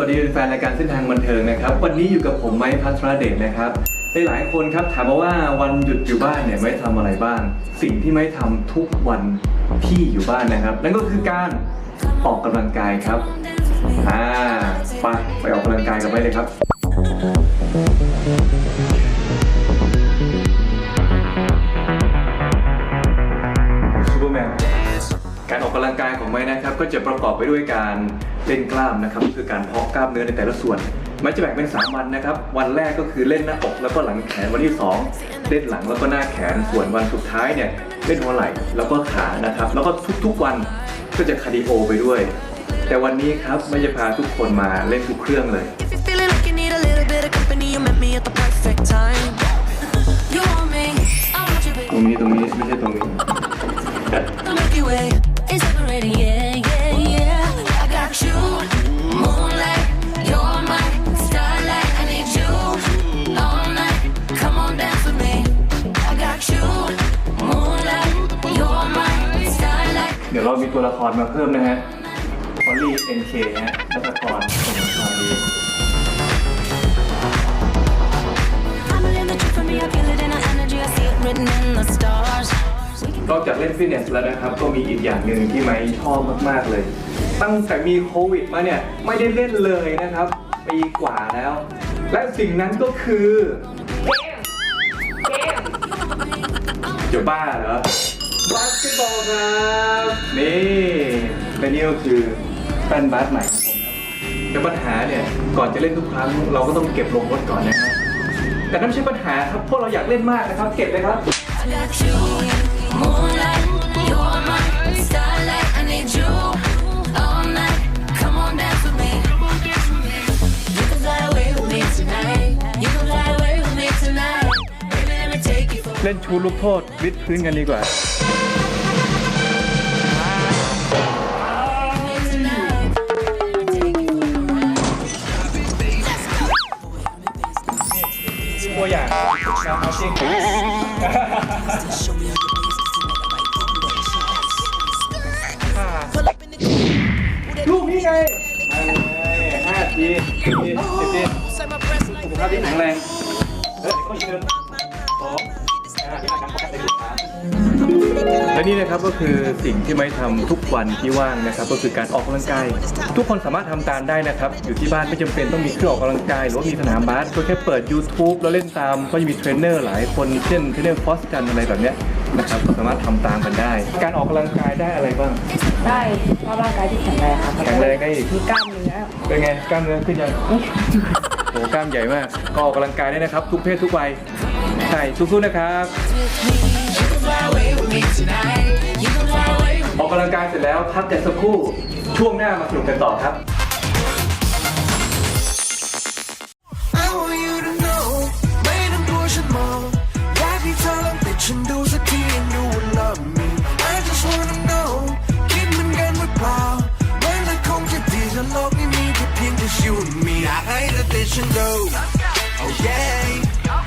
วัสดีแฟนรายการเส้นทางบันเทิงนะครับ วันนี้อยู่กับผมไม้พัทรเดชนะครับหลายคนครับถามมาว่าวันหยุดอยู่บ้านเนี่ยไม่ทำอะไรบ้าง สิ่งที่ไม่ทำทุกวันที่อยู่บ้านนะครับ นั่นก็คือการออกกำลังกายครับอ่าไปไปออกกำลังกายกันไปเลยครับ ของไม้นะครับก็จะประกอบไปด้วยการเล่นกล้ามนะครับคือการเพาะกล้ามเนื้อในแต่ละส่วนไม้จะแบ่งเป็น 3 วันนะครับ วันแรกก็คือเล่นหน้าอกแล้วก็หลังแขนวันที่ 2 เล่นหลังแล้วก็หน้าแขนส่วนวันสุดท้ายเนี่ยเล่นหัวไหล่แล้วก็ขานะครับ แล้วก็ทุกๆวันก็จะคาร์ดิโอไปด้วย แต่วันนี้ครับไม่จะพาทุกคนมาเล่นทุกเครื่องเลย If you're feeling like you need a little bit of company, you met me at the perfect time. You want me, I want you, ตรง baby. นี้ตรงนี้ไม่ใช่ตรงนี้ เดี๋ยวเรามีตัวละครมาเพิ่มนะฮะพอลลี่เอ็นเคฮะนักกรสมุนไพร I'm a little trick for me, I feel it in our energy, I see it written in the stars. We can นอกจากเล่นฟิตเนสแล้วนะครับ ก็มีอีกอย่างหนึ่งที่ไม้ชอบมาก ๆ เลย ตั้งแต่มีโควิดมาเนี่ย ไม่ได้เล่นเลยนะครับปีกว่าแล้ว และสิ่งนั้นก็คือ เกม เกมจะบ้าเหรอ บาสเกตบอลครับนี่และนี่ก็คือแป้นบาสใหม่ของผมครับแต่ปัญหาเนี่ยก่อนจะเล่นทุกครั้งเราก็ต้องเก็บลงรถก่อนนะครับแต่นั่นไม่ใช่ปัญหาครับพวกเราอยากเล่นมากนะครับเก็บเลยครับ I got you, moonlight, you're my starlight. I need you all night. Come on, dance with me. You can fly away with me tonight. You can fly away with me tonight. Baby, let me take you for เล่นชูลูกโทษวิดพื้นกันดีกว่า ตัวอย่างการเอาจริงลูกนี่ไงห้าทีสิบทีสิบทีสุขภาพที่แข็งแรงเฮ้ยก็ยืนสองห้าที่อาการปกติ และนี่นะครับก็คือสิ่งที่ไม่ทำทุกวันที่ว่างนะครับ ก็คือการออกกำลังกาย ทุกคนสามารถทำตามได้นะครับ อยู่ที่บ้านไม่จำเป็นต้องมีเครื่องออกกำลังกาย หรือว่ามีสนามบาสก็แค่เปิด YouTube แล้วเล่นตามก็จะมีเทรนเนอร์หลายคนเช่นเทรนเนอร์ฟอสกันอะไรแบบเนี้ยนะครับก็สามารถทำตามกันได้ การออกกำลังกายได้อะไรบ้าง ได้เพราะร่างกายที่แข็งแรงครับแข็งแรงได้อีกมีกล้ามเนื้อเป็นไงกล้ามเนื้อขึ้นยังโอ้โหกล้ามใหญ่มากก็ออกกำลังกายได้นะครับ ทุกเพศทุกวัยใช่สู้ๆนะครับ You can fly away with me tonight. You can fly away with ออกกำลังกายเสร็จแล้วพักกันสักครู่ ช่วงหน้ามาสนุกกันต่อครับ I want you to know ไม่ต้องกลัวฉันมองอยากให้เธอลองติดฉันดูสักที and you will love me I just wanna know คิดเหมือนกันหรือเปล่ามันเลยคงจะดีถ้าโลกนี้มีแค่เพียงแต่ you and me อยากให้เธอติดฉันดู oh yeah